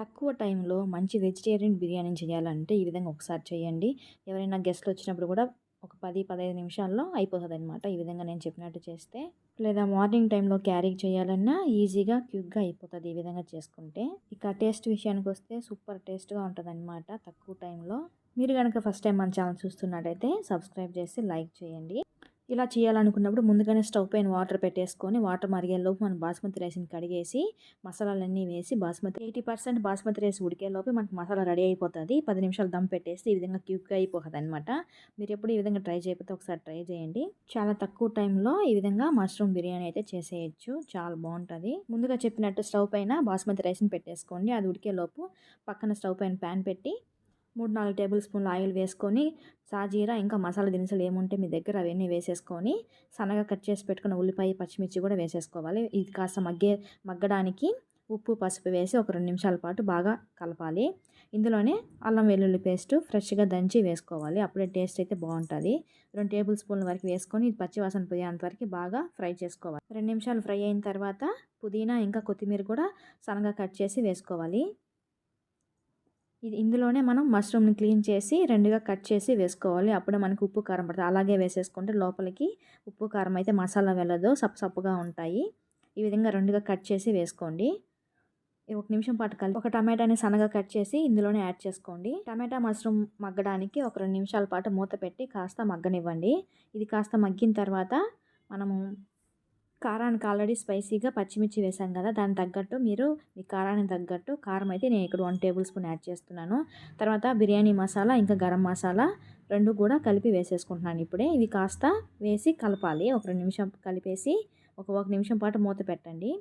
తక్కువ టైంలో మంచి వెజిటేరియన్ బిర్యానీ చేయాలంటే ఈ విధంగా ఒకసారి చేయండి. ఎవరైనా గెస్ట్లు వచ్చినప్పుడు కూడా ఒక పది పదహైదు నిమిషాల్లో అయిపోతుంది అనమాట ఈ విధంగా నేను చెప్పినట్టు చేస్తే లేదా మార్నింగ్ టైంలో క్యారీ చేయాలన్నా ఈజీగా క్విక్గా అయిపోతుంది ఈ విధంగా చేసుకుంటే. ఇక టేస్ట్ విషయానికి వస్తే సూపర్ టేస్ట్గా ఉంటుంది అనమాట తక్కువ టైంలో. మీరు కనుక ఫస్ట్ టైం మన ఛానల్ చూస్తున్నట్టయితే సబ్స్క్రైబ్ చేసి లైక్ చేయండి. ఇలా చేయాలనుకున్నప్పుడు ముందుగానే స్టవ్ పైన వాటర్ పెట్టేసుకొని వాటర్ మరిగేలోపు మనం బాస్మతి రైస్ని కడిగేసి మసాలాలన్నీ వేసి basmati eighty percent basmati rice ఉడికేలోపు మనకు మసాలా రెడీ అయిపోతుంది. పది నిమిషాలు దమ్ పెట్టేసి ఈ విధంగా క్యూక్గా అయిపోతుంది అనమాట మీరు ఎప్పుడు ఈ విధంగా ట్రై చేయకపోతే ఒకసారి ట్రై చేయండి. చాలా తక్కువ టైంలో ఈ విధంగా మష్రూమ్ బిర్యానీ అయితే చేసేయచ్చు. చాలా బాగుంటుంది. ముందుగా చెప్పినట్టు స్టవ్ పైన బాస్మతి రైస్ని పెట్టేసుకోండి. అది ఉడికేలోపు పక్కన స్టవ్ పైన ప్యాన్ పెట్టి మూడు నాలుగు టేబుల్ స్పూన్లు ఆయిల్ వేసుకొని సాజీరా ఇంకా మసాలా దినుసులు ఏముంటే మీ దగ్గర అవన్నీ వేసేసుకొని సన్నగా కట్ చేసి పెట్టుకున్న ఉల్లిపాయ పచ్చిమిర్చి కూడా వేసేసుకోవాలి. ఇది కాస్త మగ్గే మగ్గడానికి ఉప్పు పసుపు వేసి ఒక రెండు నిమిషాల పాటు బాగా కలపాలి. ఇందులోనే అల్లం వెల్లుల్లి పేస్ట్ ఫ్రెష్గా దంచి వేసుకోవాలి. అప్పుడే టేస్ట్ అయితే బాగుంటుంది. రెండు టేబుల్ స్పూన్ల వరకు వేసుకొని ఇది పచ్చివాసన పోయేంత వరకు బాగా ఫ్రై చేసుకోవాలి. రెండు నిమిషాలు ఫ్రై అయిన తర్వాత పుదీనా ఇంకా కొత్తిమీర కూడా సన్నగా కట్ చేసి వేసుకోవాలి. ఇది ఇందులోనే మనం మష్రూమ్ని క్లీన్ చేసి రెండుగా కట్ చేసి వేసుకోవాలి. అప్పుడే మనకు ఉప్పు కారం పడుతుంది. అలాగే వేసేసుకుంటే లోపలికి ఉప్పు కారం అయితే మసాలా వెళ్ళదు. సప్పు సప్పుగా ఉంటాయి. ఈ విధంగా రెండుగా కట్ చేసి వేసుకోండి. ఒక నిమిషం పాటు కలిపి ఒక టమాటాని సన్నగా కట్ చేసి ఇందులోనే యాడ్ చేసుకోండి. టమాటా మష్రూమ్ మగ్గడానికి ఒక రెండు నిమిషాల పాటు మూత పెట్టి కాస్త మగ్గనివ్వండి. ఇది కాస్త మగ్గిన తర్వాత మనము కారానికి ఆల్రెడీ స్పైసీగా పచ్చిమిర్చి వేసాం కదా దాని తగ్గట్టు మీరు మీ కారానికి తగ్గట్టు కారం అయితే నేను ఇక్కడ వన్ టేబుల్ స్పూన్ యాడ్ చేస్తున్నాను. తర్వాత బిర్యానీ మసాలా ఇంకా గరం మసాలా రెండు కూడా కలిపి వేసేసుకుంటున్నాను ఇప్పుడే. ఇవి కాస్త వేసి కలపాలి. ఒక రెండు నిమిషం కలిపేసి ఒక ఒక నిమిషం పాటు మూత పెట్టండి.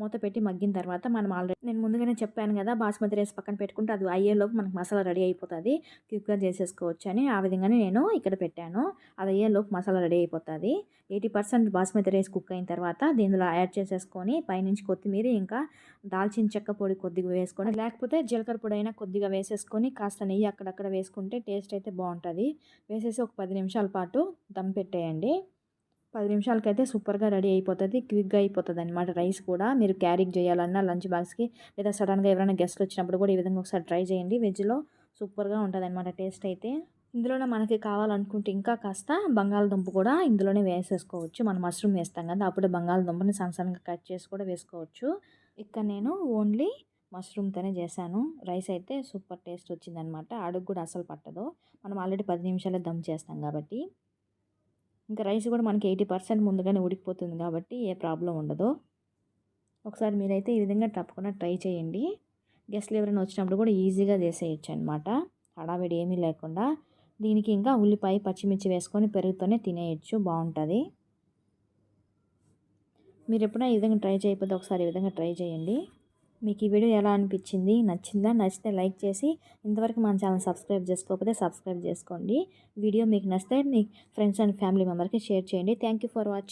మూత పెట్టి మగ్గిన తర్వాత మనం ఆల్రెడీ నేను ముందుగానే చెప్పాను కదా బాస్మతి రైస్ పక్కన పెట్టుకుంటే అది అయ్యేలోపు మనకు మసాలా రెడీ అయిపోతుంది. క్విక్గా చేసేసుకోవచ్చు అని ఆ విధంగానే నేను ఇక్కడ పెట్టాను. అది అయ్యేలోపు మసాలా రెడీ అయిపోతుంది. Eighty percent basmati rice cook అయిన తర్వాత దీనిలో యాడ్ చేసేసుకొని పైనుంచి కొత్తిమీర ఇంకా దాల్చిన చెక్క పొడి కొద్దిగా వేసుకొని లేకపోతే జీలకర్ర పొడి అయినా కొద్దిగా వేసేసుకొని కాస్త నెయ్యి అక్కడక్కడ వేసుకుంటే టేస్ట్ అయితే బాగుంటుంది. వేసేసి ఒక పది నిమిషాల పాటు దమ్ పెట్టేయండి. పది నిమిషాలకైతే సూపర్గా రెడీ అయిపోతుంది క్విక్గా అయిపోతుంది అనమాట రైస్ కూడా. మీరు క్యారీ చేయాలన్నా లంచ్ బాక్స్కి లేదా సడన్గా ఎవరైనా గెస్ట్లు వచ్చినప్పుడు కూడా ఈ విధంగా ఒకసారి ట్రై చేయండి. వెజ్లో సూపర్గా ఉంటుంది అనమాట టేస్ట్ అయితే. ఇందులోనే మనకి కావాలనుకుంటే ఇంకా కాస్త బంగాళదుంప కూడా ఇందులోనే వేసేసుకోవచ్చు. మనం మష్రూమ్ వేస్తాం కదా అప్పుడు బంగాళదుంపని సన్న సన్నగా కట్ చేసి కూడా వేసుకోవచ్చు. ఇక్కడ నేను ఓన్లీ మష్రూమ్తోనే చేశాను. రైస్ అయితే సూపర్ టేస్ట్ వచ్చిందనమాట అడుగు కూడా అసలు పట్టదు. మనం ఆల్రెడీ పది నిమిషాలే దమ్ చేస్తాం కాబట్టి. ఇంకా రైస్ కూడా మనకి ఎయిటీ పర్సెంట్ ముందుగానే ఉడికిపోతుంది కాబట్టి ఏ ప్రాబ్లం ఉండదు. ఒకసారి మీరైతే ఈ విధంగా తప్పకుండా ట్రై చేయండి. గెస్ట్లు ఎవరైనా వచ్చినప్పుడు కూడా ఈజీగా చేసేయచ్చు అనమాట హడావిడి ఏమీ లేకుండా దీనికి ఇంకా ఉల్లిపాయ పచ్చిమిర్చి వేసుకొని పెరుగుతోనే తినేయచ్చు బాగుంటుంది. మీరు ఎప్పుడైనా ఈ విధంగా ట్రై చేయకపోతే ఒకసారి ఈ విధంగా ట్రై చేయండి. మీకు ఈ వీడియో ఎలా అనిపించింది నచ్చిందా నచ్చితే లైక్ చేసి ఇంతవరకు మన ఛానల్ సబ్స్క్రైబ్ చేసుకోకపోతే సబ్స్క్రైబ్ చేసుకోండి. వీడియో మీకు నచ్చితే మీ ఫ్రెండ్స్ అండ్ ఫ్యామిలీ మెంబర్కి షేర్ చేయండి. Thank for watching.